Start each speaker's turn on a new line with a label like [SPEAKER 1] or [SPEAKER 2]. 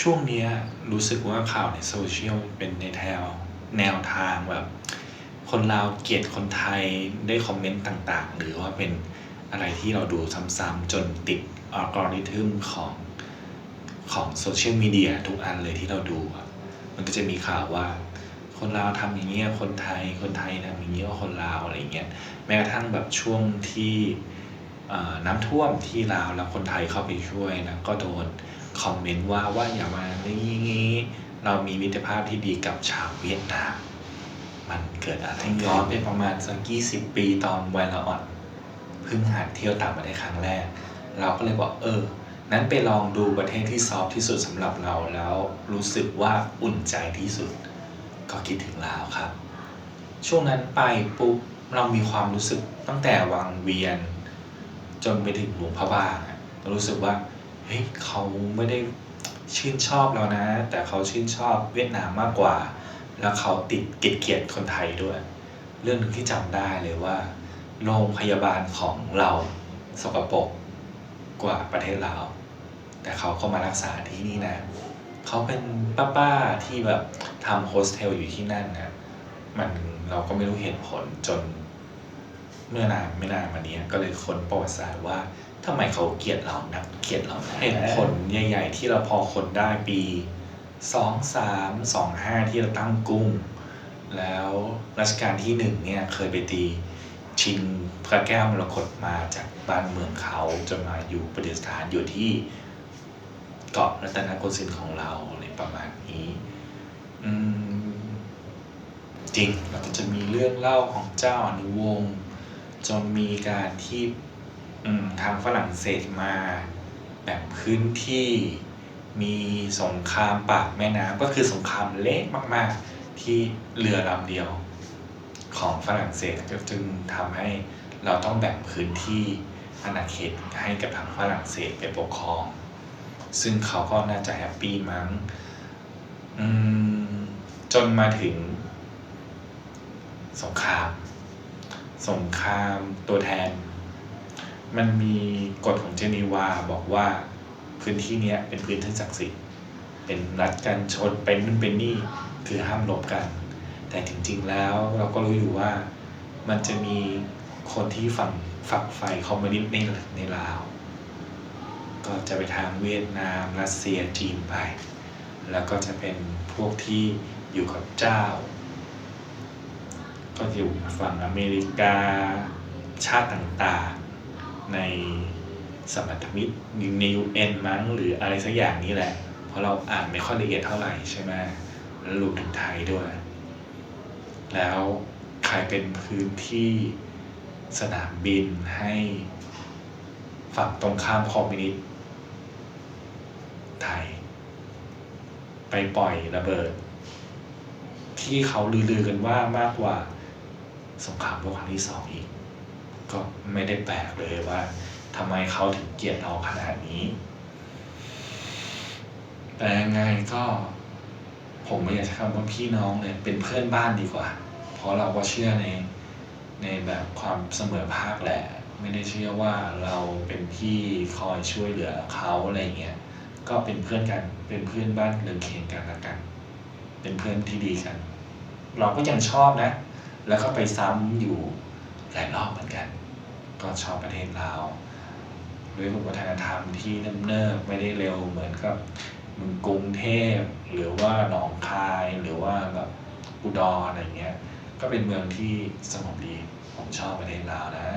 [SPEAKER 1] ช่วงเนี้ยรู้สึกว่าข่าวในโซเชียลเป็นในแถวแนวทางแบบ คนลาวเกลียดคนไทยด้วยคอมเมนต์ต่างๆ หรือว่าเป็นอะไรที่เราดูซ้ำๆจนติดอัลกอริทึมของของโซเชียลมีเดียทุกอันเลยที่เราดู มันก็จะมีข่าวว่า คนลาวทำอย่างเงี้ยคนไทยคนไทยทำอย่างเงี้ยว่าคนลาวอะไรเงี้ยแม้กระทั่งแบบช่วงที่น้ำท่วมที่ลาวแล้วคนไทยเข้าไปช่วยนะก็โดน คอมเมนต์ว่าว่าอย่ามานี้งี้เรามีมิตรภาพที่ดีกับชาวเวียดนาม มันเกิดอะไรย้อนไปประมาณสักยี่สิบปีตอนวัยละอ่อนเพิ่งหัดเที่ยวต่างประเทศครั้งแรก เราก็เลยบอกเออ นั้นไปลองดูประเทศที่ซอฟต์ที่สุดสำหรับเราแล้วรู้สึกว่าอุ่นใจที่สุด ก็คิดถึงลาวครับ ช่วงนั้นไปปุ๊บเรามีความรู้สึกตั้งแต่วังเวียน จนไปถึงหลวงพระบางอะรู้สึกว่าเฮ้ยเขาไม่ได้ชื่นชอบเรานะ แต่เขาชื่นชอบเวียดนามมากกว่า แล้วเขาติดเกลียดเกลียดคนไทยด้วย เรื่องหนึ่งที่จำได้เลยว่า โรงพยาบาลของเราสกปรกกว่าประเทศลาวแต่เขาก็มารักษาที่นี่นะ เขาเป็นป้าๆที่แบบทำโฮสเทลอยู่ที่นั่นนะมันเราก็ไม่รู้เหตุผลจนเมื่อนานไม่นานมานี้ก็เลยค้นประวัติศาสตร์ว่า ทำไมเขาเกลียดเรานักเกลียดเรานะเหตุผลใหญ่ ๆ ที่เราพอคนได้ปีสองสามสองห้าที่เราตั้งกุ้ง แล้วรัชกาลที่หนึ่งเนี่ยเคยไปตีชิงพระแก้วมรกตมาจากบ้านเมืองเขาจนมาอยู่ประดิษฐานอยู่ที่เกาะรัตนโกสินทร์ของเราอะไรประมาณนี้จริงแล้วก็จะมีเรื่องเล่าของเจ้าอนุวงศ์จนมีการที่ ทางฝรั่งเศสมา แบ่งพื้นที่มีสงครามปากแม่น้ำก็คือสงครามเล็กมาก ๆ ที่เรือลำเดียวของฝรั่งเศสก็จึงทำให้เราต้องแบ่งพื้นที่อาณาเขตให้กับทางฝรั่งเศสไปปกครอง ซึ่งเขาก็น่าจะแฮปปี้มั้งจนมาถึง สงคราม สงครามตัวแทน มันมีกฎของเจนีวาบอกว่าพื้นที่เนี้ยเป็นพื้นที่ศักดิ์สิทธิ์เป็นรัฐกันชนเป็นนู่นเป็นนี่คือห้ามลบกัน แต่จริง ๆ แล้วเราก็รู้อยู่ว่ามันจะมีคนที่ฝั่งฝักไฟคอมมิวนิสต์ในในลาว ก็จะไปทางเวียดนามรัสเซียจีนไป แล้วก็จะเป็นพวกที่อยู่กับเจ้า ก็อยู่ฝั่งอเมริกาชาติต่างๆ ในสมรรถมิตรในยูเอ็นมั้งหรืออะไรสักอย่างนี้แหละ เพราะเราอ่านไม่ค่อยละเอียดเท่าไหร่ใช่ไหมแล้วรวมถึงไทยด้วย แล้วใครเป็นพื้นที่สนามบินให้ฝั่งตรงข้ามคอมมิวนิสต์ไทย ไปปล่อยระเบิด ที่เขาลือๆกันว่ามากกว่าสงครามโลกครั้งที่สองอีก ก็ไม่ได้แปลกเลยว่าทำไมเขาถึงเกลียดเราขนาดนี้ แต่ยังไงก็ ผมไม่อยากใช้คำว่าพี่น้องเลยเป็นเพื่อนบ้านดีกว่า เพราะเราก็เชื่อในในแบบความเสมอภาคแหละ ไม่ได้เชื่อว่าเราเป็นพี่คอยช่วยเหลือเขาอะไรเงี้ยก็เป็นเพื่อนกันเป็นเพื่อนบ้านเรือนเคียงกันละกัน เป็นเพื่อนที่ดีกัน เราก็ยังชอบนะ แล้วก็ไปซ้ำอยู่หลายรอบเหมือนกัน ก็ชอบประเทศลาวด้วยวัฒนธรรมที่เนิบๆไม่ได้เร็วเหมือนกับเมืองกรุงเทพหรือว่าหนองคายหรือว่าแบบอุดรอะไรเงี้ย ก็เป็นเมืองที่สงบดี ผมชอบประเทศลาวนะ